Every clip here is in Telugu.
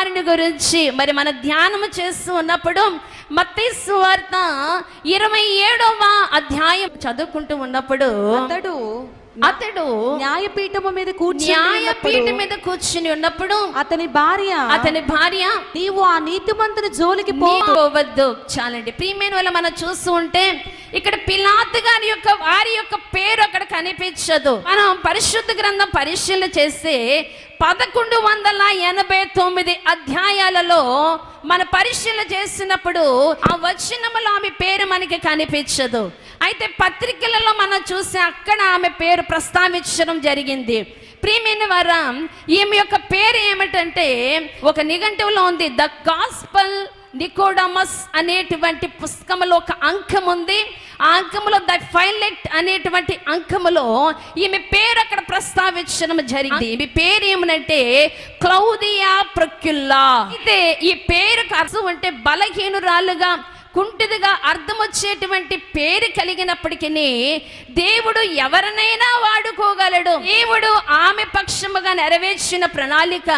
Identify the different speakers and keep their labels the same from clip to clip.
Speaker 1: వారిని గురించి మరి మన ధ్యానం చేస్తూ ఉన్నప్పుడు మత్తయి వార్త ఇరవై ఏడవ అధ్యాయం చదువుకుంటూ ఉన్నప్పుడు
Speaker 2: అతడు
Speaker 1: అతడు
Speaker 2: న్యాయపీఠము మీద కూర్చుని
Speaker 1: న్యాయపీఠ మీద కూర్చుని ఉన్నప్పుడు
Speaker 2: అతని భార్య
Speaker 1: అతని భార్య
Speaker 2: నీవు ఆ నీతిమంతుని జోలికి
Speaker 1: పోవద్దు. చాలండి. ప్రియమైన వల్ల మనం చూస్తూ ఉంటే ఇక్కడ పిలాత్ గారి యొక్క వారి యొక్క పేరు అక్కడ కనిపించదు. మనం పరిశుద్ధ గ్రంథం పరిశీలన చేస్తే పదకొండు వందల ఎనభై తొమ్మిది అధ్యాయాలలో మన పరిశీలన చేసినప్పుడు ఆ వచనములో ఆమె పేరు మనకి కనిపించదు. అయితే పత్రికలలో మనం చూస్తే అక్కడ ఆమె పేరు ప్రస్తావించడం జరిగింది. ప్రియమైన వరం ఈమె యొక్క పేరు ఏమిటంటే ఒక నిఘంటువులో ఉంది. ద గాస్పల్ నికోడమస్ అనేటువంటి పుస్తకములో ఒక అంకం ఉంది. ఆ అంకంలో ద ఫైలెట్ అనేటువంటి అంకములో ఈమె పేరు అక్కడ ప్రస్తావించడం జరిగింది. ఈమె పేరు ఏమనంటే క్లౌదియా ప్రక్యుల్లా. అయితే ఈ పేరుకు అర్థం అంటే బలహీనురాలుగా కుంటిదిగా అర్థం వచ్చేటువంటి పేరు కలిగినప్పటికీ దేవుడు ఎవరినైనా వాడుకోగలడు. దేవుడు ఆమె పక్షముగా నెరవేర్చిన ప్రణాళిక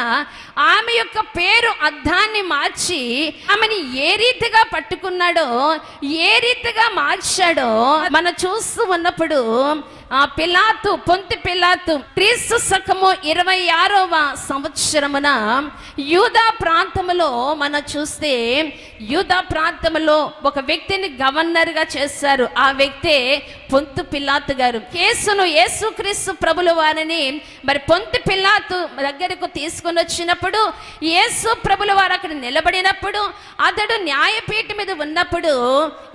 Speaker 1: ఆమె యొక్క పేరు అర్థాన్ని మార్చి ఆమెని ఏ రీతిగా పట్టుకున్నాడో ఏ రీతిగా మార్చాడో మనం చూస్తూ ఉన్నప్పుడు ఆ పిలాతు పొంతి పిలాతు క్రీస్తు శకము ఇరవై ఆరవ సంవత్సరమున యూదా ప్రాంతములో మనం చూస్తే యూదా ప్రాంతములో ఒక వ్యక్తిని గవర్నర్గా చేశారు. ఆ వ్యక్తే పొంతు పిల్లాతు గారు. కేసును యేసుక్రీస్తు ప్రభుల వారిని మరి పొంతు పిల్లాతు దగ్గరకు తీసుకొని వచ్చినప్పుడు యేసు ప్రభుల వారు అక్కడ నిలబడినప్పుడు అతడు న్యాయపీఠ మీద ఉన్నప్పుడు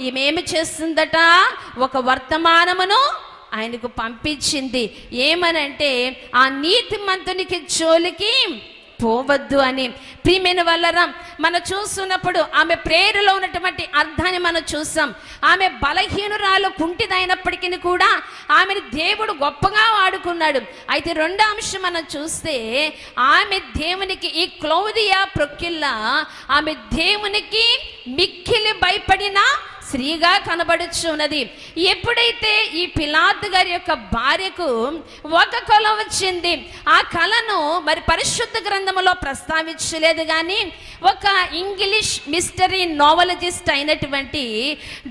Speaker 1: ఈమెమి చేస్తుందట? ఒక వర్తమానమును ఆయనకు పంపించింది. ఏమనంటే ఆ నీతిమంతునికి జోలికి పోవద్దు అని. ప్రియమైన వల్లరా మనం చూస్తున్నప్పుడు ఆమె ప్రేరులో ఉన్నటువంటి అర్థాన్ని మనం చూసాం ఆమె బలహీనురాలు కుంటిదైనప్పటికీ కూడా ఆమెను దేవుడు గొప్పగా వాడుకున్నాడు. అయితే రెండో అంశం మనం చూస్తే ఆమె దేవునికి ఈ క్లౌదియా ప్రొక్కిల్లా ఆమె దేవునికి మిక్కిలి భయపడిన స్త్రీగా కనబడుచున్నది. ఎప్పుడైతే ఈ పిలాత్ గారి యొక్క భార్యకు ఒక కళ వచ్చింది ఆ కళను మరి పరిశుద్ధ గ్రంథములో ప్రస్తావించలేదు కానీ ఒక ఇంగ్లీష్ మిస్టరీ నోవలజిస్ట్ అయినటువంటి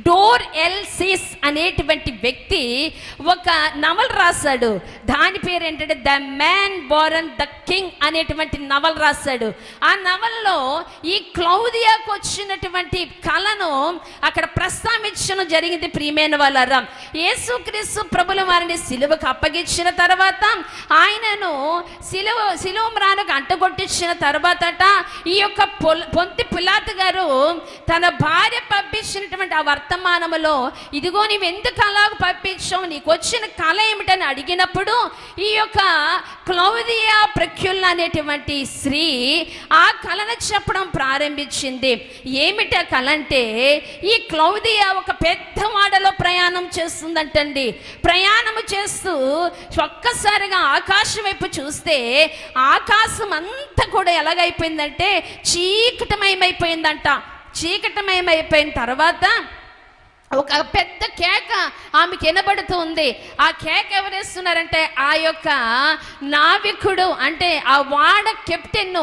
Speaker 1: డోర్ ఎల్ సిస్ అనేటువంటి వ్యక్తి ఒక నవల రాశాడు. దాని పేరు ఏంటంటే the man born the king అనేటువంటి నవల రాశాడు. ఆ నవల్లో ఈ క్లౌదియాకు వచ్చినటువంటి కళను అక్కడ ప్రస్తావించడం జరిగింది ప్రియమైన వాళ్ళరా. యేసుక్రీస్తు ప్రభుల వారిని సిలువకు అప్పగించిన తర్వాత ఆయనను సిలువ సిలువ మ్రానుకు అంటగొట్టించిన తర్వాతట ఈ యొక్క పొంతి పులాత్ గారు తన భార్య పంపించినటువంటి ఆ వర్తమానములో ఇదిగో నీవు ఎందుకు అలాగ పంపించావు? నీకు వచ్చిన కళ ఏమిటని అడిగినప్పుడు ఈ యొక్క క్లౌదియా ప్రఖ్యుల్ అనేటువంటి స్త్రీ ఆ కళను చెప్పడం ప్రారంభించింది. ఏమిటి ఆ కళ అంటే ఈ క్లౌ క్లౌదియా ఒక పెద్ద వాడలో ప్రయాణం చేస్తుందంటండి. ప్రయాణం చేస్తూ ఒక్కసారిగా ఆకాశం వైపు చూస్తే ఆకాశం అంతా కూడా ఎలాగైపోయిందంటే చీకటమయమైపోయిందంట. చీకటమయమైపోయిన తర్వాత ఒక పెద్ద కేక ఆమెకి వినబడుతుంది. ఆ కేక ఎవరేస్తున్నారంటే ఆ యొక్క నావికుడు అంటే ఆ వాడ కెప్టెన్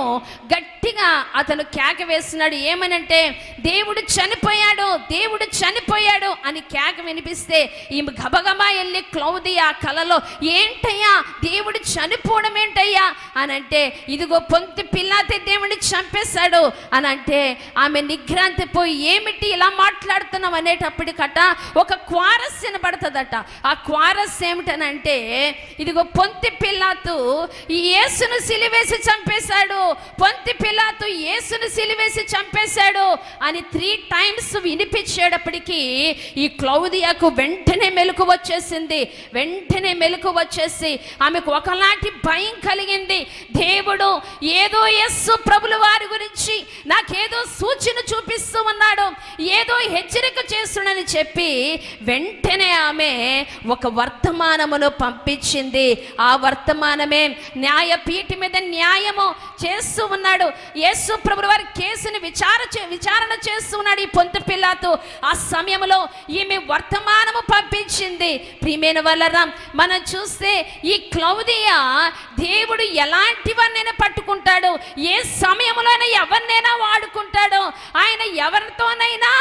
Speaker 1: గట్టిగా అతను కేక వేస్తున్నాడు. ఏమనంటే దేవుడు చనిపోయాడు దేవుడు చనిపోయాడు అని కేక వినిపిస్తే ఈమె గబగబా వెళ్ళి క్లౌది ఆ కలలో ఏంటయ్యా దేవుడు చనిపోవడం ఏంటయ్యా? అని అంటే ఇదిగో పొంతి పిల్లాతే దేవుడిని చంపేశాడు. అని అంటే ఆమె నిగ్రాంతిపోయి ఏమిటి ఇలా మాట్లాడుతున్నాం అనేటప్పుడు అనేటప్పటికట ఒక క్వారస్ వినబడుతుందట ఆ క్వారస్ ఏమిటనంటే ఇదిగో పొంతి పిల్లాతు ఈ యేసును సిలివేసి చంపేశాడు. పొంతి పిల్లాతు యేసును సిలివేసి చంపేశాడు అని త్రీ టైమ్స్ వినిపించేటప్పటికీ ఈ క్లౌదియాకు వెంటనే మెలకు వచ్చేసింది. వెంటనే మెలకు వచ్చేసి ఆమెకు ఒకలాంటి భయం కలిగింది. దేవుడు ఏదో యస్సు ప్రభుల వారి గురించి నాకేదో సూచన చూపిస్తూ ఉన్నాడు. ఏదో హెచ్చరిక అని చెప్పి వెంటనే ఆమె ఒక వర్తమానమును పంపించింది. ఆ వర్తమానమే న్యాయపీఠ మీద న్యాయము చేస్తూ ఉన్నాడు. యేసు ప్రభు వారి కేసుని విచార విచారణ చేస్తూ ఉన్నాడు ఈ పొంత పిల్లాతు ఆ సమయంలో ఈమె వర్తమానము పంపించింది. ప్రియమైన వల్లరా మనం చూస్తే ఈ క్లౌదియా దేవుడు ఎలాంటివన్నైనా పట్టుకుంటాడు. ఏ సమయంలోనైనా ఎవరినైనా వాడుకుంటాడు. ఆయన ఎవరితోనైనా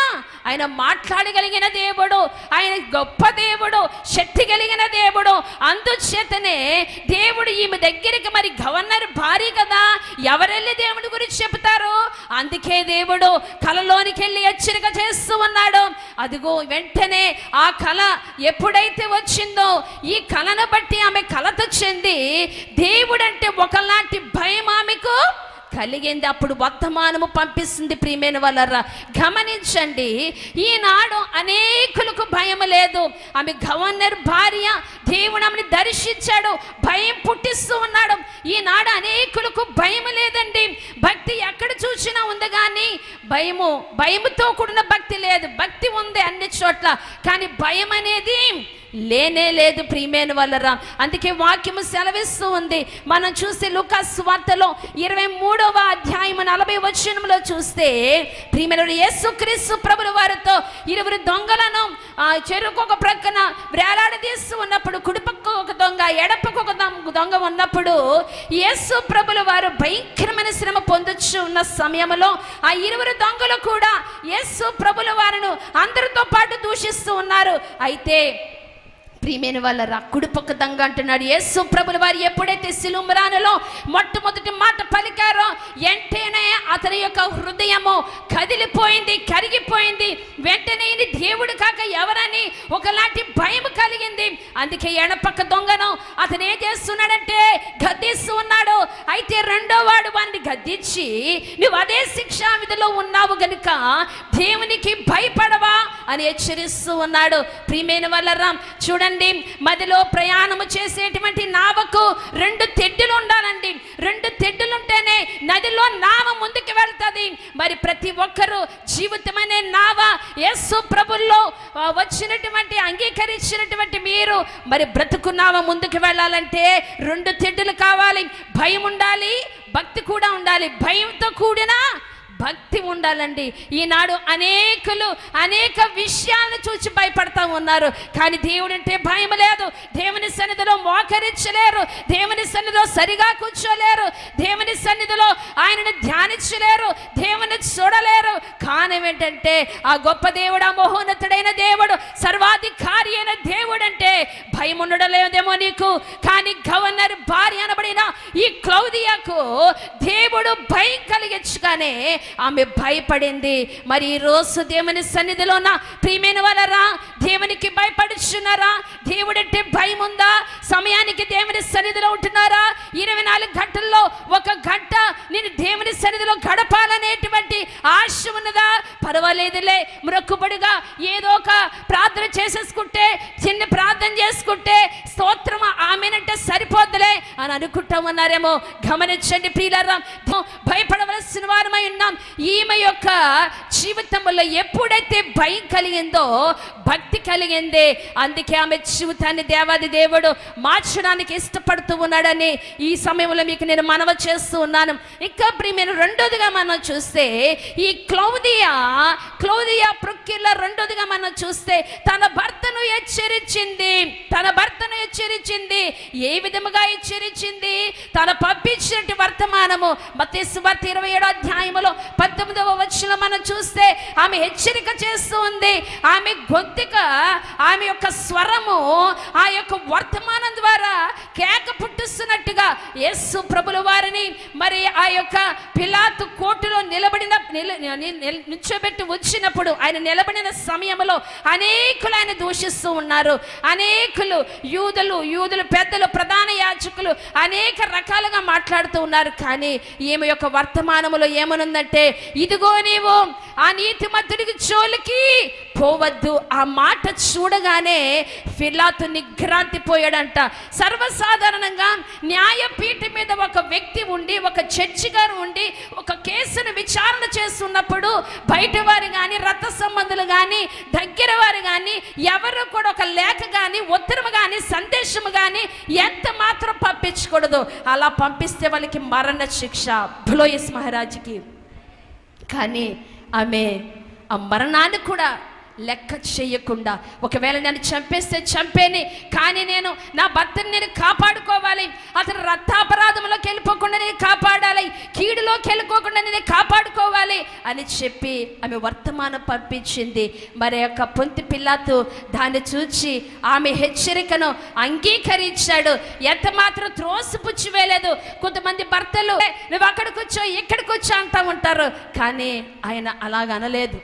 Speaker 1: ఆయన మాట్లాడగలిగిన దేవుడు. ఆయన గొప్ప దేవుడు శక్తి కలిగిన దేవుడు. అందుచేతనే దేవుడు ఈమె దగ్గరికి మరి గవర్నర్ భారీ కదా. ఎవరెళ్ళి దేవుడి గురించి చెబుతారు? అందుకే దేవుడు కలలోనికి వెళ్ళి హెచ్చరిక చేస్తూ ఉన్నాడు. అదిగో వెంటనే ఆ కళ ఎప్పుడైతే వచ్చిందో ఈ కళను బట్టి ఆమె కలత చెంది దేవుడంటే ఒకలాంటి భయం ఆమెకు కలిగింది అప్పుడు వర్తమానము పంపిస్తుంది ప్రియమైన వాళ్ళరా. గమనించండి ఈనాడు అనేకులకు భయం లేదు. ఆమె గవర్నర్ భార్య దేవుడు ఆమెను దర్శించాడు భయం పుట్టిస్తూ ఉన్నాడు. ఈనాడు అనేకులకు భయం లేదండి. భక్తి ఎక్కడ చూసినా ఉంది కానీ భయము భయముతో కూడిన భక్తి లేదు. భక్తి ఉంది అన్ని చోట్ల. కానీ భయం అనేది లేనే లేదు ప్రియమైన వల్లరా అందుకే వాక్యము సెలవిస్తూ ఉంది. మనం చూస్తే లుకాస్ వార్తలో ఇరవై మూడవ అధ్యాయము నలభై వచనంలో చూస్తే ప్రియమైన యేసుక్రీస్తు ప్రభుల వారితో ఇరువురు దొంగలను ఆ చెరుకు ఒక ప్రక్కన వేలాడదీస్తూ ఉన్నప్పుడు కుడిపక్క ఒక దొంగ ఎడపకు ఒక దొంగ ఉన్నప్పుడు యేసు ప్రభుల వారు భయంకరమైన శ్రమ పొందొచ్చు ఉన్న సమయంలో ఆ ఇరువురు దొంగలు కూడా యేసు ప్రభుల వారిను అందరితో పాటు దూషిస్తూ ఉన్నారు. అయితే ప్రియమైన వాళ్ళ రా కుడిపక్క దంగ అంటున్నాడు. యేసు ప్రభుల వారు ఎప్పుడైతే సిలుమరానలో మొట్టమొదటి మాట పలికారో వెంటనే అతని యొక్క హృదయము కదిలిపోయింది కరిగిపోయింది. వెంటనే ఇది దేవుడు కాక ఎవరని ఒకలాంటి భయం కలిగింది. అందుకే ఎడపక్క దొంగను అతను ఏం చేస్తున్నాడంటే గద్దిస్తూ ఉన్నాడు. అయితే రెండో వాడు వాడిని గద్దించి నువ్వు అదే శిక్షా విధిలో ఉన్నావు గనుక దేవునికి భయపడవా? అని హెచ్చరిస్తూ ఉన్నాడు. ప్రియమైన వల్లరా చూడండి మదిలో ప్రయాణము చేసేటువంటి నావకు రెండు తెడ్డులు ఉండాలండి. రెండు తెడ్డులు ఉంటేనే నదిలో నావ ముందుకు వెళ్తుంది. మరి ప్రతి ఒక్కరూ జీవితమనే నావ యేసు ప్రభుల్లో వచ్చినటువంటి అంగీకరించినటువంటి మీరు మరి బ్రతుకు నావ ముందుకు వెళ్ళాలంటే రెండు తెడ్డులు కావాలి. భయం ఉండాలి భక్తి కూడా ఉండాలి. భయంతో కూడిన భక్తి ఉండాలండి. ఈనాడు అనేకులు అనేక విషయాలను చూసి భయపడతా ఉన్నారు. కానీ దేవుడు అంటే భయం లేదు. దేవుని సన్నిధిలో మోకరించలేరు. దేవుని సన్నిధిలో సరిగా కూర్చోలేరు. దేవుని సన్నిధిలో ఆయనను ధ్యానించలేరు. దేవుని చూడలేరు. కానీ ఏంటంటే ఆ గొప్ప దేవుడు ఆ మహోన్నతుడైన దేవుడు సర్వాధికారి అయిన దేవుడు అంటే భయం ఉండడలేదేమో నీకు? కానీ గవర్నర్ భార్య అనబడిన ఈ క్లౌదియాకు దేవుడు భయం కలిగించగానే ఆమె భయపడింది. మరి ఈరోజు రోజు దేవుని సన్నిధిలోన ప్రియమైన వాళ్ళరా దేవునికి భయపడుచున్నారా? దేవుడంటే భయం ఉందా సమయానికి దేవుని సన్నిధిలో ఉంటున్నారా? ఇరవై నాలుగు గంటల్లో ఒక గంట నేను దేవుని సన్నిధిలో గడపాలనేటువంటి ఆశ ఉన్నదా? పర్వాలేదులే మృక్కుబడిగా ఏదో ఒక ప్రార్థన చేసేసుకుంటే చిన్న ప్రార్థన చేసుకుంటే స్తోత్రం ఆమెనంటే సరిపోద్దులే అని అనుకుంటా ఉన్నారేమో గమనించండి ప్రియులారా భయపడవలసిన వారమై ఉన్నాం. ఈమె యొక్క జీవితంలో ఎప్పుడైతే భయం కలిగిందో భక్తి కలిగిందే అందుకే ఆమె జీవితాన్ని దేవాది దేవుడు మార్చడానికి ఇష్టపడుతూ ఉన్నాడని ఈ సమయంలో మీకు నేను మనవ చేస్తూ ఉన్నాను. ఇంకా ప్రియమైన రెండోదిగా మనం చూస్తే ఈ క్లౌదియా క్లౌదియా ప్రొక్కిల్ల రెండోదిగా మనం చూస్తే తన భర్తను హెచ్చరించింది. తన భర్తను హెచ్చరించింది. ఏ విధముగా హెచ్చరించింది? తన పంపించినట్టు వర్తమానము మత్తేసు వార్త ఇరవై ఏడో అధ్యాయములో పంతొమ్మిదవ వచ్చిన మనం చూస్తే ఆమె హెచ్చరిక చేస్తూ ఉంది. ఆమె గొంతుక ఆమె యొక్క స్వరము ఆ యొక్క వర్తమానం ద్వారా కేక పుట్టిస్తున్నట్టుగా యేసు ప్రభుల వారిని మరి ఆ యొక్క పిలాతు కోర్టులో నిలబడిన నిల- నిల్చోబెట్టి వచ్చినప్పుడు ఆయన నిలబడిన సమయంలో అనేకులు ఆయన దూషిస్తూ ఉన్నారు. అనేకులు యూదులు యూదులు పెద్దలు ప్రధాన యాచకులు అనేక రకాలుగా మాట్లాడుతూ ఉన్నారు. కానీ ఈమె యొక్క వర్తమానములో ఏమనుందంటే ఇదిగో నీవు ఆ నీతి మధ్యుడికి జోలికి పోవద్దు. ఆ మాట చూడగానే ఫిలాతు నిగ్రాంతి పోయాడంట సర్వసాధారణంగా న్యాయపీఠం మీద ఒక వ్యక్తి ఉండి ఒక చర్చి గారు ఉండి ఒక కేసును విచారణ చేస్తున్నప్పుడు బయట వారు కానీ రథ సంబంధులు కానీ దగ్గర వారు కానీ ఎవరు కూడా ఒక లేఖ కానీ ఉత్తరము కానీ సందేశము కానీ ఎంత మాత్రం పంపించకూడదు. అలా పంపిస్తే వాళ్ళకి మరణ శిక్ష. భులోయస్ మహారాజుకి. కానీ ఆమె ఆ మరణాన్ని కూడా లెక్క చేయకుండా ఒకవేళ నేను చంపేస్తే చంపేని కానీ నేను నా భర్తని నేను కాపాడుకోవాలి. అతను రక్తాపరాధంలోకి వెళ్ళిపోకుండా నేను కాపాడాలి. కీడులోకి వెళ్ళిపోకుండా నేను వెళ్ళాలి అని చెప్పి ఆమె వర్తమానం పంపించింది. మరి యొక్క పొంతి పిల్లతో దాన్ని చూచి ఆమె హెచ్చరికను అంగీకరించాడు. ఎంత మాత్రం త్రోసిపుచ్చి వేయలేదు. కొంతమంది భర్తలు నువ్వు అక్కడికి వచ్చో ఇక్కడికి వచ్చో అంటూ ఉంటారు. కానీ ఆయన అలాగ అనలేదు.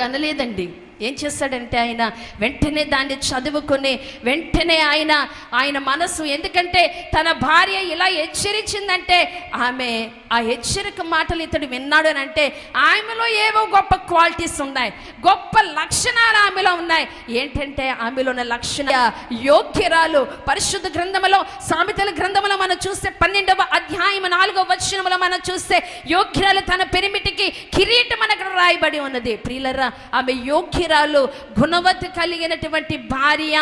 Speaker 1: అనలేదండి. ఏం చేస్తాడంటే ఆయన వెంటనే దాన్ని చదువుకుని వెంటనే ఆయన ఆయన మనసు ఎందుకంటే తన భార్య ఇలా హెచ్చరించిందంటే ఆమె ఆ హెచ్చరిక మాటలు ఇతడు విన్నాడు అని అంటే ఆమెలో ఏవో గొప్ప క్వాలిటీస్ ఉన్నాయి గొప్ప లక్షణాలు ఆమెలో ఉన్నాయి. ఏంటంటే ఆమెలో ఉన్న లక్షణ యోగ్యరాలు పరిశుద్ధ గ్రంథములో సామెతల గ్రంథములో మనం చూస్తే పన్నెండవ అధ్యాయం నాలుగవ వచనములో మనం చూస్తే యోగ్యరాలు తన పెరిమిటికి కిరీటం అని అక్కడ రాయబడి ఉన్నది. ప్రియులరా ఆమె యోగ్య యోగ్యరాలు గుణవతి కలిగినటువంటి భార్య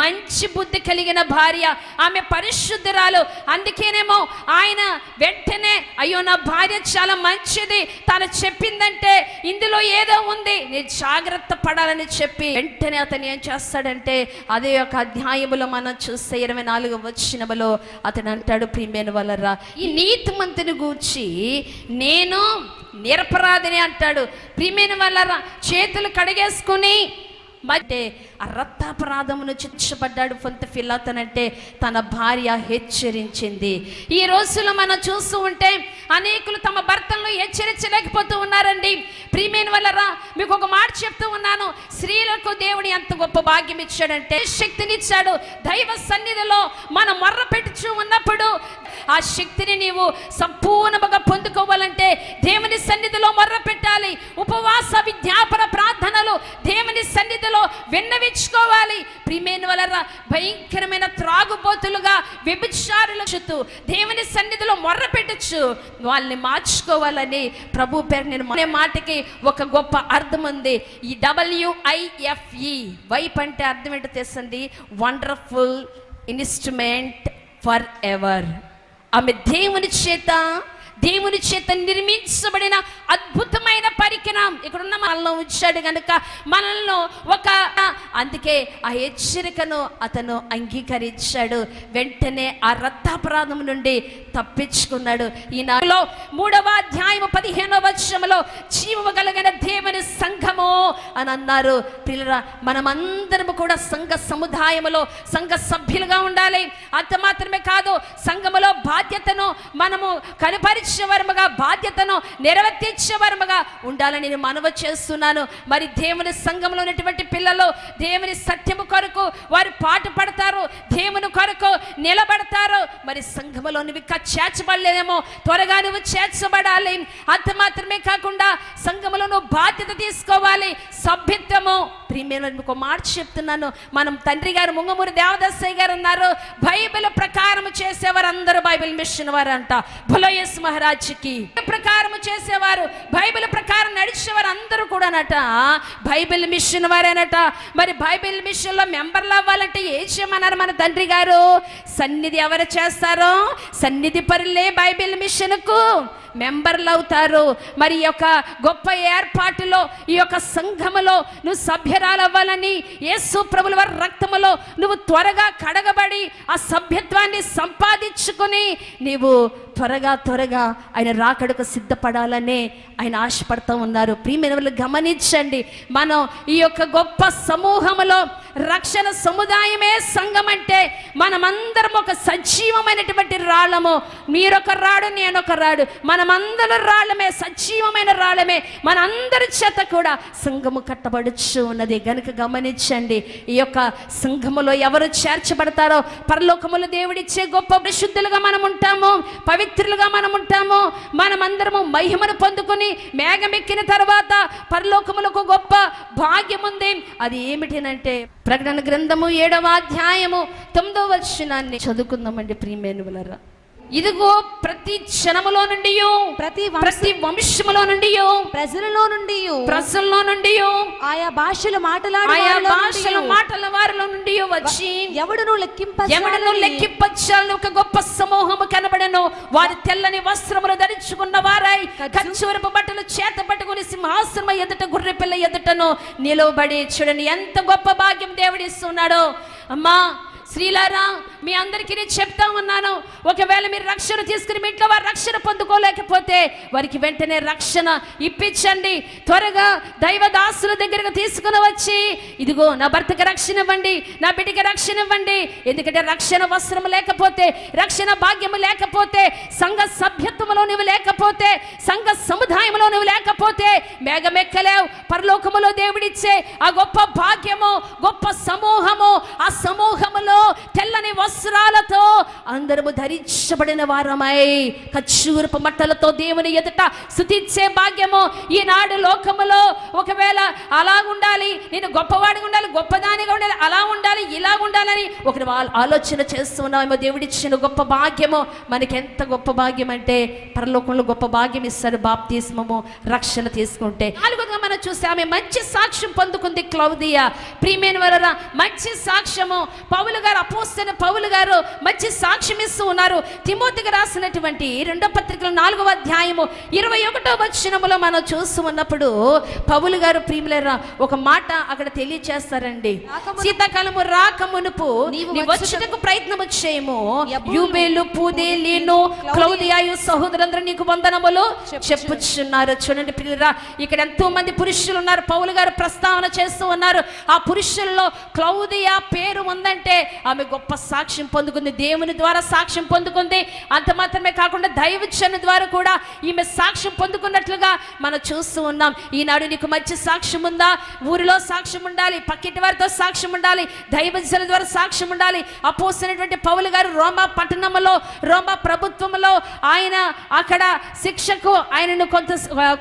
Speaker 1: మంచి బుద్ధి కలిగిన భార్య ఆమె పరిశుద్ధురాలు. అందుకేనేమో ఆయన వెంటనే అయ్యో నా భార్య చాలా మంచిది తను చెప్పిందంటే ఇందులో ఏదో ఉంది నేను జాగ్రత్త పడాలని చెప్పి వెంటనే అతను ఏం చేస్తాడంటే అదే ఒక అధ్యాయములో మనం చూస్తే ఇరవై నాలుగు వచ్చినములో అతను అంటాడు ప్రియమైన వలరా ఈ నీతిమంతుని గూర్చి నేను నిరపరాధిని అంటాడు. ప్రియమైన వల్ల చేతులు కడిగేసుకుని అంటే ఆ రక్తాపరాధమును చిచ్చబడ్డాడు పొంత ఫిల్లతనంటే తన భార్య హెచ్చరించింది. ఈ రోజుల్లో మనం చూస్తూ ఉంటే అనేకులు తమ భర్తలను హెచ్చరించలేకపోతూ ఉన్నారండి. ప్రియమైన వల్లరా మీకు ఒక మాట చెప్తూ ఉన్నాను. స్త్రీలకు దేవుడు ఎంత గొప్ప భాగ్యం ఇచ్చాడంటే శక్తినిచ్చాడు. దైవ సన్నిధిలో మనం మొర్ర పెట్టుచూ ఉన్నప్పుడు ఆ శక్తిని నీవు సంపూర్ణముగా పొందుకోవాలంటే దేవుని సన్నిధిలో మొర్ర పెట్టాలి. ఉపవాస విజ్ఞాపన ప్రార్థనలు దేవుని సన్నిధిలో విన్నవించుకోవాలి. ప్రిమేన్ వలన భయంకరమైన త్రాగుబోతులుగా వ్యభిచారులు చుట్టూ దేవుని సన్నిధిలో మొర్ర పెట్టచ్చు. వాళ్ళని మార్చుకోవాలని ప్రభు పేరు నేను అనే మాటకి ఒక గొప్ప అర్థం ఉంది ఈ డబ్ల్యూఐఎఫ్ఈ వైప్ అంటే అర్థం ఏంటో తెలుసండి? వండర్ఫుల్ ఇన్స్ట్రుమెంట్ ఫర్ ఎవర్ ఆమె దేవుని చేత దేవుని చేత నిర్మించబడిన అద్భుతమైన పరికరం. ఇక్కడున్న మనలో ఉంచాడు కనుక మనల్ని ఒక అందుకే ఆ హెచ్చరికను అతను అంగీకరించాడు. వెంటనే ఆ రక్తాపరాధం నుండి తప్పించుకున్నాడు. ఈనాడులో మూడవ అధ్యాయం పదిహేనవ వర్షంలో జీవము కలిగిన దేవుని సంఘము అని అన్నారు. పిల్లరా మనమందరము కూడా సంఘ సముదాయములో సంఘ సభ్యులుగా ఉండాలి. అంత మాత్రమే కాదు సంఘములో బాధ్యతను మనము కనపరిచి వరముగా బాధ్యతను నెరవేర్చే వరముగా ఉండాలని నేను మనవ చేస్తున్నాను. మరి దేవుని సంఘంలో ఉన్నటువంటి పిల్లలు దేవుని సత్యము కొరకు వారు పాటు పడతారు దేవుని కొరకు నిలబడతారు. మరి సంఘములో నువ్వు ఇంకా చేర్చబడలేదేమో త్వరగా నువ్వు చేర్చబడాలి. అంత మాత్రమే కాకుండా సంఘములో నువ్వు బాధ్యత తీసుకోవాలి. సభ్యత్వము. ప్రియమైన ఒక మాట చెప్తున్నాను. మనం తండ్రి గారు ముంగమూరి దేవదాసయ్య గారు ఉన్నారు. బైబిల్ ప్రకారం చేసేవారు అందరూ బైబిల్ మిషన్ వారు అంట భులయస్ మహారాజ్కి ప్రకారం చేసేవారు. బైబిల్ ప్రకారం నడిచేవారు అందరూ కూడానట. Bible machine వారేనట. మరి బైబిల్ మిషన్లో మెంబర్లు అవ్వాలంటే ఏం చేయమన్నారు మన తండ్రి గారు? సన్నిధి ఎవరు చేస్తారో? సన్నిధి పరులే బైబిల్ మిషన్కు. మెంబర్లు అవుతారు మరి యొక్క గొప్ప ఏర్పాటులో ఈ యొక్క సంఘములో నువ్వు సభ్యరాలవ్వాలని యేసు ప్రభుల వారి రక్తములో నువ్వు త్వరగా కడగబడి ఆ సభ్యత్వాన్ని సంపాదించుకొని నీవు త్వరగా త్వరగా ఆయన రాకడకు సిద్ధపడాలనే ఆయన ఆశపడుతూ ఉన్నారు. ప్రియమైన వాళ్ళు గమనించండి మనం ఈ యొక్క గొప్ప సమూహములో రక్షణ సముదాయమే సంఘం అంటే మనమందరం ఒక సజీవమైనటువంటి రాళ్ళము. మీరొక రాడు నేనొక రాడు. మనమందరం రాళ్ళమే సజీవమైన రాళ్ళమే. మనందరి చేత కూడా సంఘము కట్టబడుచు ఉన్నది. గనుక గమనించండి ఈ యొక్క సంఘములో ఎవరు చేర్చబడతారో. పరలోకములు దేవుడిచ్చే గొప్ప పరిశుద్ధులుగా మనం ఉంటాము పవిత్రులుగా మనం ఉంటాము మనమందరము మహిమను పొందుకుని మేఘమెక్కిన తర్వాత పరలోకములకు గొప్ప భాగ్యం ఉంది అది ఏమిటినంటే ప్రకటన గ్రంథము ఏడవ అధ్యాయము తొమ్మిదవ వచనాన్ని చదువుకుందామండి ప్రియమేనువులరా ఇదిగో ప్రతి క్షణములో నుండి
Speaker 2: ప్రతి
Speaker 1: ప్రతి వంశములో నుండి
Speaker 2: ప్రజలలో నుండి
Speaker 1: ప్రజల్లో నుండి
Speaker 2: ఆయా భాషలు మాట్లాడే
Speaker 1: ఆయా భాషల మాటల వారిలో నుండి వచ్చి
Speaker 2: ఎవడును లెక్కింప
Speaker 1: ఎవడను లెక్కింపచ్చాలని ఒక గొప్ప సమూహము కనబడను. వారి తెల్లని వస్త్రములు ధరించుకున్న వారై కంచువరపు బట్టలు చేత పట్టుకుని సింహాసనం ఎదుట గుర్రె పిల్ల ఎదుటను నిలవబడి చూడండి ఎంత గొప్ప భాగ్యం దేవుడిస్తున్నాడో అమ్మా శ్రీలారా మీ అందరికీ నేను చెప్తా ఉన్నాను. ఒకవేళ మీరు రక్షణ తీసుకుని మీ ఇంట్లో వారు రక్షణ పొందుకోలేకపోతే వారికి వెంటనే రక్షణ ఇప్పించండి. త్వరగా దైవదాసుల దగ్గరకు తీసుకుని వచ్చి ఇదిగో నా భర్తకి రక్షణ ఇవ్వండి నా బిడ్డకి రక్షణ ఇవ్వండి. ఎందుకంటే రక్షణ వస్త్రము లేకపోతే రక్షణ భాగ్యము లేకపోతే సంఘ సభ్యత్వంలో నువ్వు లేకపోతే సంఘ సముదాయంలో నువ్వు లేకపోతే మేఘమెక్కలేవు. పరలోకములో దేవుడిచ్చే ఆ గొప్ప భాగ్యము గొప్ప సమూహము ఆ సమూహములో తెల్లని వస్త్రాలతో అందరము ధరించబడిన వారమై ఖర్చూరపు మట్టలతో దేవుని ఎదుట స్థుతించే భాగ్యము. ఈనాడు లోకములో ఒకవేళ అలా ఉండాలి నేను గొప్పవాడిగా ఉండాలి గొప్పదానిగా ఉండాలి అలా ఉండాలి ఇలా ఉండాలని ఒకరు ఆలోచన చేస్తున్నామేమో దేవుడిచ్చిన గొప్ప భాగ్యము. మనకి ఎంత గొప్ప భాగ్యం అంటే పరలోకంలో గొప్ప భాగ్యం ఇస్తాడు బాప్తిస్మము రక్షణ తీసుకుంటే. నాలుగుగా మనం చూస్తే ఆమె మంచి సాక్ష్యం పొందుకుంది క్లౌదియా. ప్రియమైన వలన మంచి సాక్ష్యము. పౌలు గారు అపోస్తైన పౌలు గారు మంచి సాక్ష్యం ఇస్తూ ఉన్నారు. తిమోతికి రాసినటువంటి రెండో పత్రికల నాలుగవ అధ్యాయము ఇరవై ఒకటో వచనములో మనం చూస్తూ ఉన్నప్పుడు పౌలు గారు ప్రియములరా ఒక మాట అక్కడ తెలియచేస్తారండి. శీతాకాలము రాకమునుపు
Speaker 2: వచ్చుటకు
Speaker 1: ప్రయత్నము చేయము. యూబేలు పూదేలీను క్లౌదియాయు సహోదరులందరూ నీకు వందనములు
Speaker 2: చెప్పుచు-
Speaker 1: చెప్పుచున్నారు. చూడండి పిల్లరా ఇక్కడ ఎంతో మంది పురుషులు ఉన్నారు. పౌలు గారు ప్రస్తావన చేస్తూ ఉన్నారు. ఆ పురుషుల్లో క్లౌదియా పేరు ఉందంటే ఆమె గొప్ప సాక్ష్యం పొందుకుంది. దేవుని ద్వారా సాక్ష్యం పొందుకుంది. అంత మాత్రమే కాకుండా దైవచన ద్వారా కూడా ఈమె సాక్ష్యం పొందుకున్నట్లుగా మనం చూస్తూ ఉన్నాం. ఈనాడు నీకు మంచి సాక్ష్యం ఉందా? ఊరిలో సాక్ష్యం ఉండాలి. పక్కింటి వారితో సాక్ష్యం ఉండాలి. దైవజన ద్వారా సాక్ష్యం ఉండాలి. అపోసినటువంటి పౌలు గారు రోమా పట్టణంలో రోమా ప్రభుత్వంలో ఆయన అక్కడ శిక్షకు ఆయనను కొంత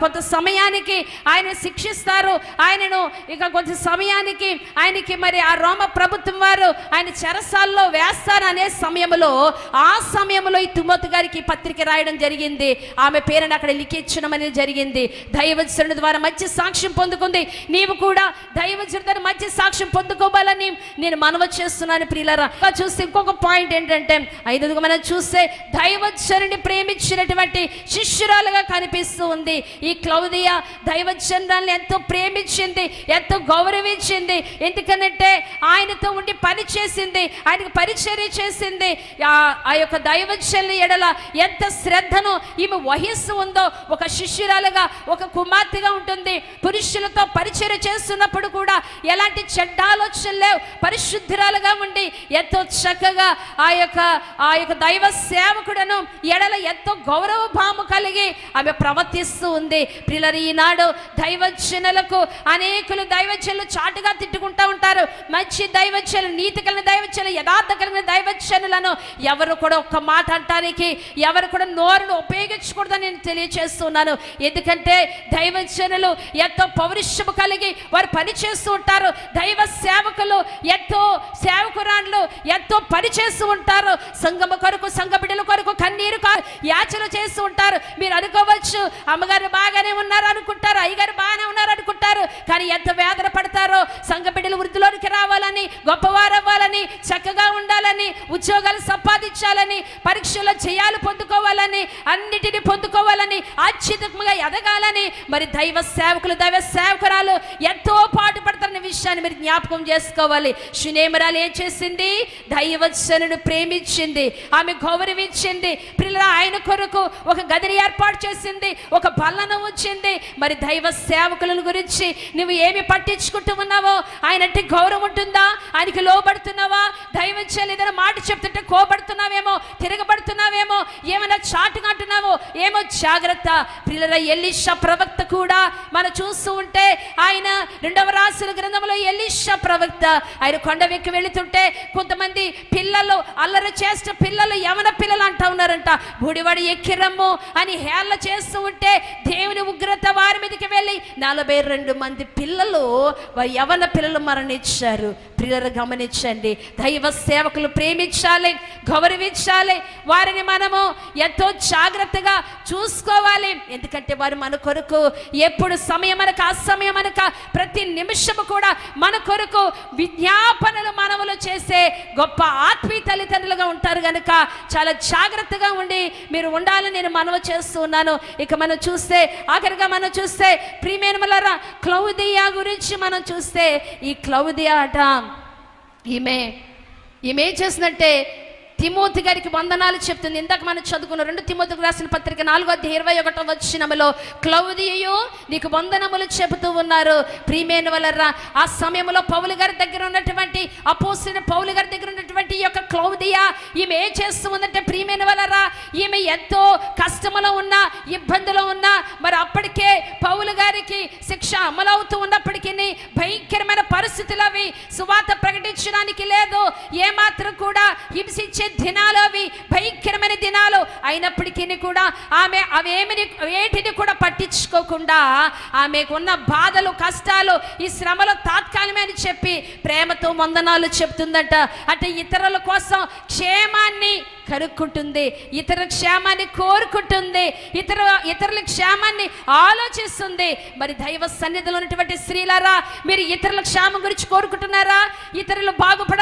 Speaker 1: కొంత సమయానికి ఆయన శిక్షిస్తారు. ఆయనను ఇక కొంత సమయానికి ఆయనకి మరి ఆ రోమ ప్రభుత్వం వారు ఆయన చెరసాల్లో వేస్తారు అనే సమయంలో ఆ సమయంలో ఈ తిమోతి గారికి పత్రిక రాయడం జరిగింది. ఆమె పేరుని అక్కడ లిఖించడం అనేది జరిగింది. దైవజనుడి ద్వారా మంచి సాక్ష్యం పొందుకుంది. నీవు కూడా దైవజనుడి ద్వారా మంచి సాక్ష్యం పొందుకోవాలని నేను మనవ చేస్తున్నాను ప్రియులరా. చూస్తే ఇంకొక పాయింట్ ఏంటంటే ఐదుగా మనం చూస్తే దైవజనుని ప్రేమించినటువంటి శిష్యురాలుగా కనిపిస్తూ ఉంది. ఈ క్లౌదియ దైవజనురాల్ని ఎంతో ప్రేమించింది ఎంతో గౌరవించింది. ఎందుకనంటే ఆయనతో ఉండి పని చేసింది ఆయనకు పరిచర్య చేసింది. ఆ- యొక్క దైవజనుల ఎడల ఎంత శ్రద్ధను ఈమె వహిస్తూ ఉందో ఒక శిష్యురాలుగా ఒక కుమార్తెగా ఉంటుంది. పురుషులతో పరిచర్య చేస్తున్నప్పుడు కూడా ఎలాంటి చెడ్డ ఆలోచనలు లేవు. పరిశుద్ధురాలుగా ఉండి ఎంతో చక్కగా ఆ యొక్క ఆ యొక్క దైవ సేవకుడను ఎడల ఎంతో గౌరవ భాము కలిగి ఆమె ప్రవర్తిస్తూ ఉంది. పిల్లలు ఈనాడు దైవజనులకు అనేకులు దైవజనులు చాటుగా తిట్టుకుంటూ ఉంటారు. మంచి దైవజనులు నీతి కలిగిన దైవజనులు యథార్థ కలిగిన దైవజనులను ఎవరు కూడా ఒక్క మాట అంటానికి ఎవరు కూడా నోరును ఉపయోగించకూడదని నేను తెలియచేస్తున్నాను. ఎందుకంటే దైవజనులు ఎంతో పౌరుషము కలిగి వారు పని చేస్తూ ఉంటారు. దైవ సేవకులు ఎంతో సేవకురాళ్ళు ఎంతో పని చేస్తూ ఉంటారు. సంగమ కొరకు సంఘ బిడ్డల కొరకు కన్నీరు కా- యాచన చేస్తూ ఉంటారు. మీరు అనుకోవచ్చు అమ్మగారు బాగానే ఉన్నారు అనుకుంటారు అయ్యగారు బాగానే ఉన్నారు అనుకుంటారు. కానీ ఎంత వేదన పడతారో సంఘ బిడ్డలు వృద్ధిలోనికి రావాలని గొప్పవారు అవ్వాలని చక్కగా ఉండాలని ఉద్యోగాలు సంపాదించాలని పరీక్షల్లో జయాలు పొందుకోవాలని అన్నిటిని పొందుకోవాలని ఆశ్చర్యంగా ఎదగాలని మరి దైవ సేవకులు దైవ సేవకురాలు ఎంతో పాటు పడతారన్న విషయాన్ని మీరు జ్ఞాపకం చేసుకోవాలి. శునేమరాలు ఏం చేసింది? దైవజనుడు ప్రేమించింది ఆమె గౌరవించింది పిల్లల ఆయన కొరకు ఒక గదిని ఏర్పాటు చేసింది ఒక బలనం ఉంచింది. మరి దైవ సేవకుల గురించి నువ్వు ఏమి పట్టించుకుంటూ ఉన్నావో? ఆయనంటే గౌరవం ఉంటుందా? ఆయనకి లోబడుతున్నావా? దైవచ్యాలు ఏదైనా మాట చెప్తుంటే కోబడుతున్నావేమో తిరగబడుతున్నావేమో ఏమైనా చాటుగా అంటున్నావో ఏమో జాగ్రత్త. పిల్లల ఎల్లిష ప్రవక్త కూడా మనం చూస్తూ ఉంటే ఆయన రెండవ రాసుల గ్రంథంలో ఎల్లిష ప్రవక్త. ఆయన కొండ వెక్కి వెళుతుంటే కొంతమంది పిల్లలు అల్లరి చేస్తే పిల్లలు యవన పిల్లలు ఉన్నారంట బుడివాడి ఎక్కిరమ్ము అని హేళ చేస్తూ ఉంటే దేవుని ఉగ్రత వారి మీదకి వెళ్ళి నలభై రెండు మంది పిల్లలు యవన పిల్లలు మరణించారు. పిల్లలు గమనించండి. దైవ సేవకులు ప్రేమించాలి గౌరవించాలి. వారిని మనము ఎంతో జాగ్రత్తగా చూసుకోవాలి. ఎందుకంటే వారు మన కొరకు ఎప్పుడు సమయం అనక అసమయం అనక ప్రతి నిమిషము కూడా మన కొరకు విజ్ఞాపనలు మనములు చేసే గొప్ప ఆత్మీయ తల్లిదండ్రులుగా ఉంటారు కనుక చాలా జాగ్రత్త జాగ్రత్తగా ఉండి మీరు ఉండాలని నేను మనవి చేస్తున్నాను ఇక మనం చూస్తే ఆఖరిగా మనం చూస్తే ప్రియమేనమలరా క్లౌదియా గురించి మనం చూస్తే ఈ క్లౌదియా అట ఈమె ఈమె ఏం చేసిందంటే తిమోతి గారికి వందనాలు చెప్తుంది. ఇందాక మనం చదువుకున్న రెండు తిమోతికి రాసిన పత్రిక నాలుగో అధ్యాయ ఇరవై ఒకటో వచ్చినములో క్లౌదియు నీకు వందనములు చెబుతూ ఉన్నారు. ప్రియమైన వలరా ఆ సమయంలో పౌలు గారి దగ్గర ఉన్నటువంటి అపోసిన పౌలు గారి దగ్గర ఉన్నటువంటి ఈ యొక్క క్లౌదియా ఈమె ఏం చేస్తూ ఉందంటే ప్రియమైన వలరా ఈమె ఎంతో కష్టములో ఉన్నా ఇబ్బందులో ఉన్నా మరి అప్పటికే పౌలు గారికి శిక్ష అమలవుతూ ఉన్నప్పటికీ భయంకరమైన పరిస్థితులు అవి సువాత ప్రకటించడానికి లేదు. ఏమాత్రం కూడా హింసించే దినాలు అవి భయంకరమైన దినాలు అయినప్పటికీ కూడా ఆమె అవేమిని వేటిని కూడా పట్టించుకోకుండా ఆమెకున్న బాధలు కష్టాలు ఈ శ్రమలు తాత్కాలమే అని చెప్పి ప్రేమతో వందనాలు చెప్తుందట. అంటే ఇతరుల కోసం క్షేమాన్ని కనుక్కుంటుంది ఇతర క్షేమాన్ని కోరుకుంటుంది ఇతర ఇతరుల క్షేమాన్ని ఆలోచిస్తుంది. మరి దైవ సన్నిధిలో ఉన్నటువంటి స్త్రీలారా మీరు ఇతరుల క్షేమం గురించి కోరుకుంటున్నారా? ఇతరులు బాగుపడాలని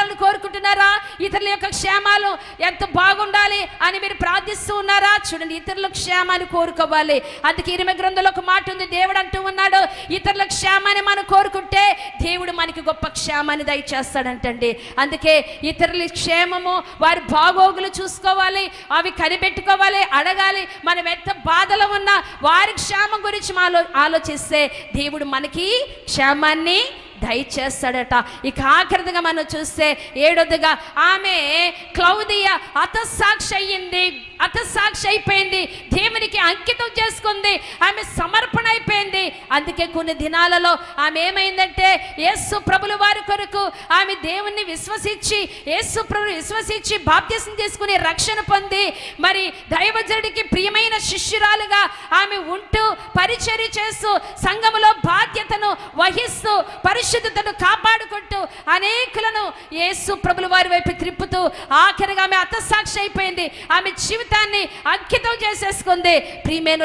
Speaker 1: కోరుకుంటున్నారా ఇతరుల యొక్క క్షేమాలు ఎంత బాగుండాలి అని మీరు ప్రార్థిస్తూ ఉన్నారా? చూడండి ఇతరుల క్షేమాన్ని కోరుకోవాలి. అందుకే ఇరిమి గ్రంథంలో ఒక మాట ఉంది దేవుడు అంటూ ఉన్నాడు ఇతరుల క్షేమాన్ని మనం కోరుకుంటే దేవుడు మనకి గొప్ప క్షేమాన్ని దయచేస్తాడంటండి. అందుకే ఇతరుల క్షేమము వారి బాగోగులు చూసుకోవాలి అవి కనిపెట్టుకోవాలి అడగాలి. మనం ఎంత బాధలో ఉన్నా వారి క్షేమం గురించి ఆలో ఆలోచిస్తే దేవుడు మనకి క్షేమాన్ని దయచేస్తాడట. ఇక ఆఖరిదిగా మనం చూస్తే ఏడోదిగా ఆమె క్లౌదియ అతసాక్షి అయ్యింది అతసాక్షి అయిపోయింది దేవునికి అంకితం చేసుకుంది ఆమె సమర్పణ అయిపోయింది అందుకే కొన్ని దినాలలో ఆమె ఏమైందంటే యేసు ప్రభుల వారి కొరకు ఆమె దేవుణ్ణి విశ్వసించి యేసు ప్రభు విశ్వసించి బాప్త్యసం తీసుకుని రక్షణ పొంది మరి దైవజనుడికి ప్రియమైన శిష్యురాలుగా ఆమె ఉంటూ పరిచర్య చేస్తూ సంఘములో బాధ్యతను వహిస్తూ పరిశుద్ధతను కాపాడుకుంటూ అనేకులను యేసు ప్రభుల వారి వైపు త్రిప్పుతూ ఆఖరిగా ఆమె అతసాక్షి అయిపోయింది. ఆమె జీవితాన్ని అంకితం చేసేసుకుంది. ప్రియమేను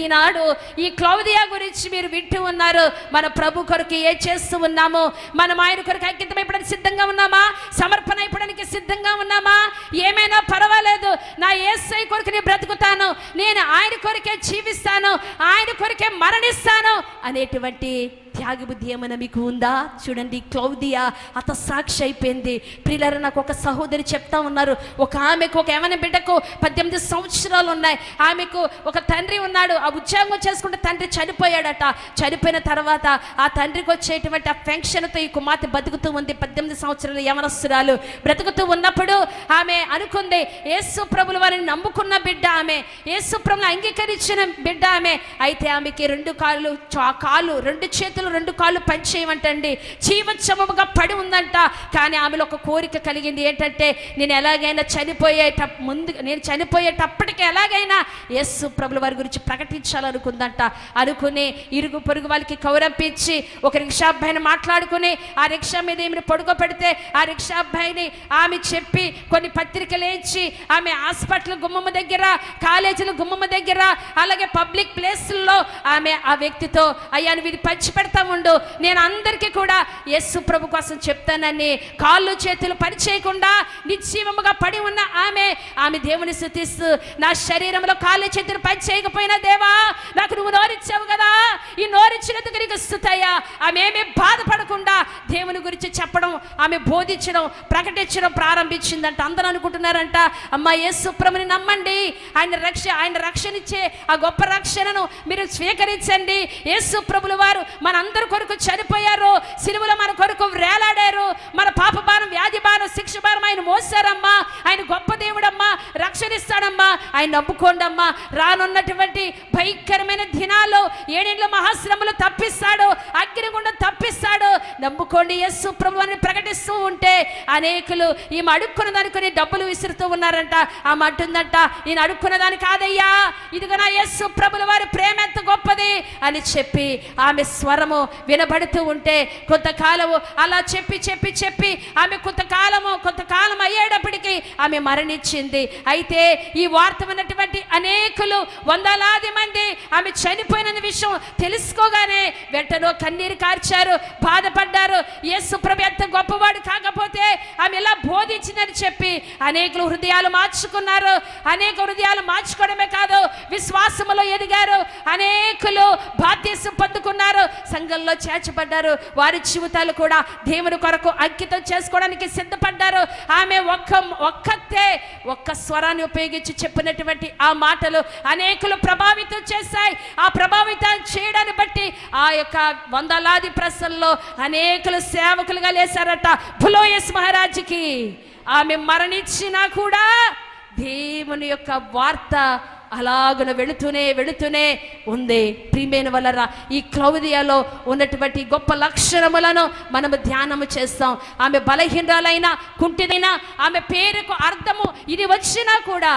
Speaker 1: ఈనాడు ఈ క్లౌదియా గురించి మీరు వింటూ ఉన్నారు. మన ప్రభు కొరకు ఏ చేస్తూ ఉన్నాము మనం ఆయన కొరకు అంకితం అయిపోవడానికి సిద్ధంగా ఉన్నామా? సమర్పణ అయిపోవడానికి సిద్ధంగా ఉన్నామా? ఏమైనా పర్వాలేదు. నా ఏసై కొరకు నేను బ్రతుకుతాను. నేను ఆయన కొరకే జీవిస్తాను. ఆయన కొరకే మరణిస్తాను అనేటువంటి త్యాగ బుద్ధి ఏమైనా మీకు ఉందా? చూడండి క్లౌదియా అత సాక్షి అయిపోయింది. ప్రియులారా నాకు ఒక సహోదరి చెప్తా ఉన్నారు. ఒక ఆమెకు ఒక ఏమైనా బిడ్డకు పద్దెనిమిది సంవత్సరాలు ఉన్నాయి. ఆమెకు ఒక తండ్రి ఉన్నాడు. ఆ ఉద్యోగం చేసుకుంటే తండ్రి చనిపోయాడట. చనిపోయిన తర్వాత ఆ తండ్రికి వచ్చేటువంటి ఆ పెన్షన్తో ఈ కుమార్తె బతుకుతూ ఉంది. పద్దెనిమిది సంవత్సరాలు యవనస్తురాలు. బ్రతుకుతూ ఉన్నప్పుడు ఆమె అనుకుంది యేసు ప్రభులు వారిని నమ్ముకున్న బిడ్డ ఆమె. యేసు ప్రభులు అంగీకరించిన బిడ్డ ఆమె. అయితే ఆమెకి రెండు కాళ్ళు చా- కాళ్ళు రెండు చేతులు రెండు కాళ్ళు పనిచేయమంటండి జీవచ్చమముగా పడి ఉందంట. కానీ ఆమెలో ఒక కోరిక కలిగింది. ఏంటంటే నేను ఎలాగైనా చనిపోయేట ముందు నేను చనిపోయేటప్పటికి ఎలాగైనా యస్సు ప్రభుల వారి గురించి ప్రకటించాలనుకుందంట. అనుకుని ఇరుగు పొరుగు వాళ్ళకి కౌరంపించి ఒక రిక్షా అబ్బాయిని మాట్లాడుకుని ఆ రిక్షా మీద ఏమి పడుకోబెడితే ఆ రిక్షా అబ్బాయిని ఆమె చెప్పి కొన్ని పత్రికలు ఇచ్చి ఆమె హాస్పిటల్ గుమ్మమ్మ దగ్గర కాలేజీల గుమ్మమ్మ దగ్గర అలాగే పబ్లిక్ ప్లేస్ల్లో ఆమె ఆ వ్యక్తితో అయ్యా నువ్వు ఇది పంచి పెడతా ఉండు నేను అందరికీ కూడా యస్సు ప్రభు కోసం చెప్తానని కాళ్ళు చేతులు పరిచేయకుండా నిశ్చీవముగా పడి ఉన్న ఆమె ఆమె దేవుని స్థుతిస్తూ నా శరీరంలో కాళ్ళు చేతులు పని చేయకపోయినా దేవా నాకు నువ్వు నోరిచ్చావు కదా. ఈ నోరిచ్చినందుకు నీకు స్థుతయ్యా. ఆమె ఏమీ బాధపడకుండా దేవుని గురించి చెప్పడం ఆమె బోధించడం ప్రకటించడం ప్రారంభించిందంట. అందరూ అనుకుంటున్నారంట అమ్మ యేసు ప్రభుని నమ్మండి. ఆయన రక్ష ఆయన రక్షణ ఇచ్చే ఆ గొప్ప రక్షణను మీరు స్వీకరించండి. యేసు ప్రభులు వారు మన అందరి కొరకు చనిపోయారు. సిలువలో మన కొరకు వేలాడారు. మన పాప భారం వ్యాధి భారం శిక్ష భారం ఆయన మోసారమ్మా. ఆయన గొప్ప దేవుడమ్మా. రక్షణిస్తాడమ్మా ఆయన నమ్ముకోండమ్మా. రానున్నటువంటి భయంకరమైన దినాలు ఏడేళ్ళు మహాశ్రమలు తప్పిస్తాడు. అగ్నిగుండం తప్పిస్తాడు. నమ్ముకోండి యస్సు ప్రభు అని ప్రకటిస్తూ ఉంటే అనేకులు ఈమె అడుక్కున్న దానికి డబ్బులు విసురుతూ ఉన్నారంట. ఆమె అంటుందంట ఈయన అడుక్కున్న దాని కాదయ్యా. ఇదిగో నా యస్సు ప్రభుల వారి ప్రేమ ఎంత గొప్పది అని చెప్పి ఆమె స్వరము వినబడుతూ ఉంటే కొంతకాలము అలా చెప్పి చెప్పి చెప్పి ఆమె కొంతకాలము కొంతకాలం అయ్యేటప్పటికీ ఆమె మరణించింది. అయితే ఈ వార్త ఉన్నటువంటి అనేకులు వందలాది మంది ఆమె చనిపోయిన విషయం తెలుసుకోగానే వెంటనో కన్నీరు కార్చారు బాధపడ్డారు. యేసు ప్రభు ఎంత గొప్పవాడు కాకపోతే ఆమె ఇలా బోధించిందని చెప్పి అనేకులు హృదయాలు మార్చుకున్నారు. అనేక హృదయాలు మార్చుకోవడమే కాదు విశ్వాసములో ఎదిగారు. అనేకులు బాధ్యత పొందుకున్నారు. సంఘంలో చేర్చబడ్డారు. వారి జీవితాలు కూడా దేవుని కొరకు అంకితం చేసుకోవడానికి సిద్ధపడ్డారు. ఆమె ఒక్క ఒక్కతే ఒక్క స్వరాన్ని ఉపయోగించి చెప్పినటువంటి ఆ మాటలు అనేకులు ప్రభావితం చేశాయి. ఆ ప్రభావితం చేయడాన్ని బట్టి ఆ యొక్క వందలాది ప్రశ్నల్లో అనేకులు సేవకులుగా లేశారట. పులోయస్ మహారాజుకి ఆమె మరణించినా కూడా దేవుని యొక్క వార్త అలాగున వెళుతూనే వెళుతూనే ఉంది. ప్రియమైన వలరా ఈ క్లౌదియాలో ఉన్నటువంటి గొప్ప లక్షణములను మనము ధ్యానము చేస్తాం. ఆమె బలహీనరాలైన కుంటిదైనా ఆమె పేరుకు అర్థము ఇది వచ్చినా కూడా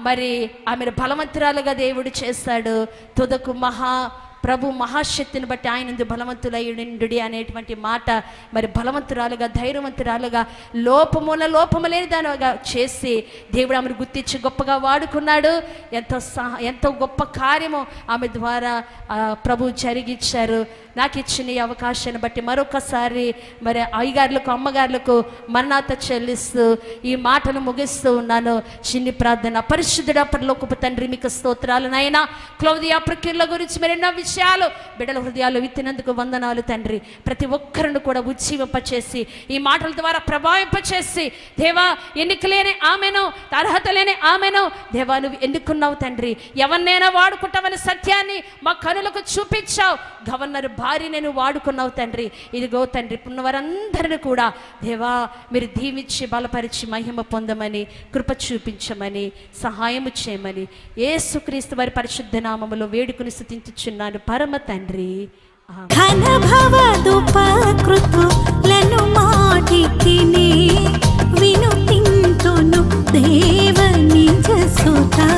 Speaker 1: మరి ఆమెను బలవంతురాలుగా దేవుడు చేస్తాడు. తుదకు మహా ప్రభు మహాశక్తిని బట్టి ఆయన బలవంతులయ్యుడి అనేటువంటి మాట మరి బలవంతురాలుగా ధైర్యవంతురాలుగా లోపమున లోపము లేని దానిగా చేసి దేవుడు ఆమెను గుర్తించి గొప్పగా వాడుకున్నాడు. ఎంతో సహ ఎంతో గొప్ప కార్యము ఆమె ద్వారా ప్రభు జరిగించారు నాకు ఇచ్చిన ఈ అవకాశాన్ని బట్టి మరొకసారి మరి అయ్యగారులకు అమ్మగారులకు మన్నాత చెల్లిస్తూ ఈ మాటలు ముగిస్తూ ఉన్నాను. చిన్ని ప్రార్థన పరిశుద్ధుడ పరలోకపు తండ్రి మీకు స్తోత్రాలు నాయనా. క్లౌదియా ప్రక్రియల గురించి మరి ఎన్నో విషయాలు బిడ్డల హృదయాలు విత్తినందుకు వందనాలు తండ్రి. ప్రతి ఒక్కరిని కూడా ఉజ్జీవింపచేసి ఈ మాటల ద్వారా ప్రభావింపచేసి దేవా ఎన్నికలేని ఆమెను అర్హత లేని ఆమెను దేవా నువ్వు ఎన్నుకున్నావు తండ్రి. ఎవరినైనా వాడుకుంటావని సత్యాన్ని మా కనులకు చూపించావు. గవర్నర్ భార్య నేను వాడుకున్నావు తండ్రి. ఇదిగో తండ్రి ఉన్నవారందరిని కూడా దేవా మీరు దీవించి బలపరిచి మహిమ పొందమని కృప చూపించమని సహాయము చేయమని ఏసుక్రీస్తు వారి పరిశుద్ధ నామములో వేడుకుని స్థుతించుచున్నాను. పరమ తండ్రి ఆమేన్.
Speaker 3: ఘనభవదుపకృతులను వినుతింతును దేవ నిజ సుతా